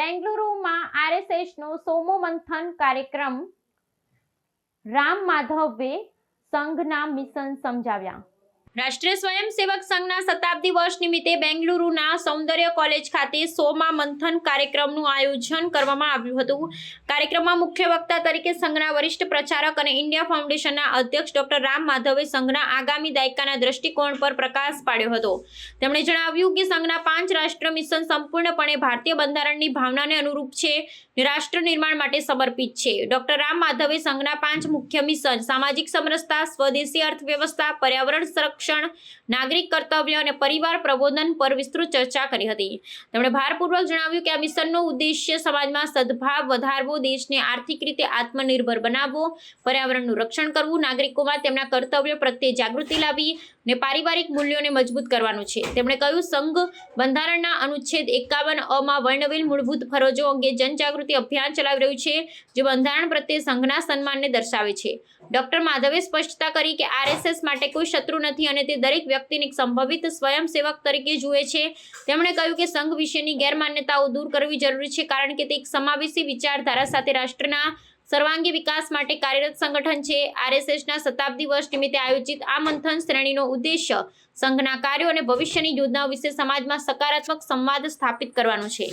બેંગલુરુમાં આરએસએસનો સોમો મંથન કાર્યક્રમ રામ માધવે સંઘના મિશન સમજાવ્યા. રાષ્ટ્રીય સ્વયંસેવક સંઘના શતાબ્દી વર્ષ નિમિત્તે બેંગલુરુના સૌંદર્ય કોલેજ ખાતે સોમા મંથન કાર્યક્રમનું આયોજન કરવામાં આવ્યું હતું. કાર્યક્રમમાં મુખ્ય વક્તા તરીકે સંઘના વરિષ્ઠ પ્રચારક અને ઇન્ડિયા ફાઉન્ડેશનના અધ્યક્ષ ડોક્ટર રામ માધવે સંઘના આગામી દાયકાના દ્રષ્ટિકોણ પર પ્રકાશ પાડ્યો હતો. તેમણે જણાવ્યું કે સંઘના પાંચ રાષ્ટ્ર મિશન સંપૂર્ણપણે ભારતીય બંધારણની ભાવનાને અનુરૂપ છે રાષ્ટ્ર નિર્માણ માટે સમર્પિત છે. ડોક્ટર રામ માધવે સંઘના પાંચ મુખ્ય મિશન, સામાજિક સમરસતા, સ્વદેશી અર્થવ્યવસ્થા, પર્યાવરણ સંરક્ષણ નાગરિક કર્તવ્ય અને પરિવાર પ્રબોધન પર વિસ્તૃત ચર્ચા કરી હતી. તેમણે ભારપૂર્વક જણાવ્યું કે આ મિશનનો ઉદ્દેશ્ય સમાજમાં સદભાવ વધારવો, દેશને આર્થિક રીતે આત્મનિર્ભર બનાવવો, પર્યાવરણનું રક્ષણ કરવું, નાગરિકોમાં તેમના કર્તવ્ય પ્રત્યે જાગૃતિ લાવી અને પારિવારિક મૂલ્યોને મજબૂત કરવાનું છે. તેમણે કહ્યું, સંઘ બંધારણના અનુચ્છેદ એકાવન અમાં વર્ણવેલ મૂળભૂત ફરજો અંગે જનજાગૃતિ અભિયાન ચલાવી રહ્યું છે, જે બંધારણ પ્રત્યે સંઘના સન્માનને દર્શાવે છે. ડોક્ટર માધવે સ્પષ્ટતા કરી કે આરએસએસ માટે કોઈ શત્રુ નથી અને તે દરેક વ્યક્તિને સંભવિત સ્વયંસેવક તરીકે જુએ છે. તેમણે કહ્યું કે સંઘ વિશેની ગેરમાન્યતાઓ દૂર કરવી જરૂરી છે, કારણ કે તે એક સમાવેશી વિચારધારા સાથે રાષ્ટ્રના સર્વાંગી વિકાસ માટે કાર્યરત સંગઠન છે. આરએસએસના શતાબ્દી વર્ષ નિમિત્તે આયોજિત આ મંથન શ્રેણીનો ઉદ્દેશ્ય સંઘના કાર્યો અને ભવિષ્યની યોજનાઓ વિશે સમાજમાં સકારાત્મક સંવાદ સ્થાપિત કરવાનો છે.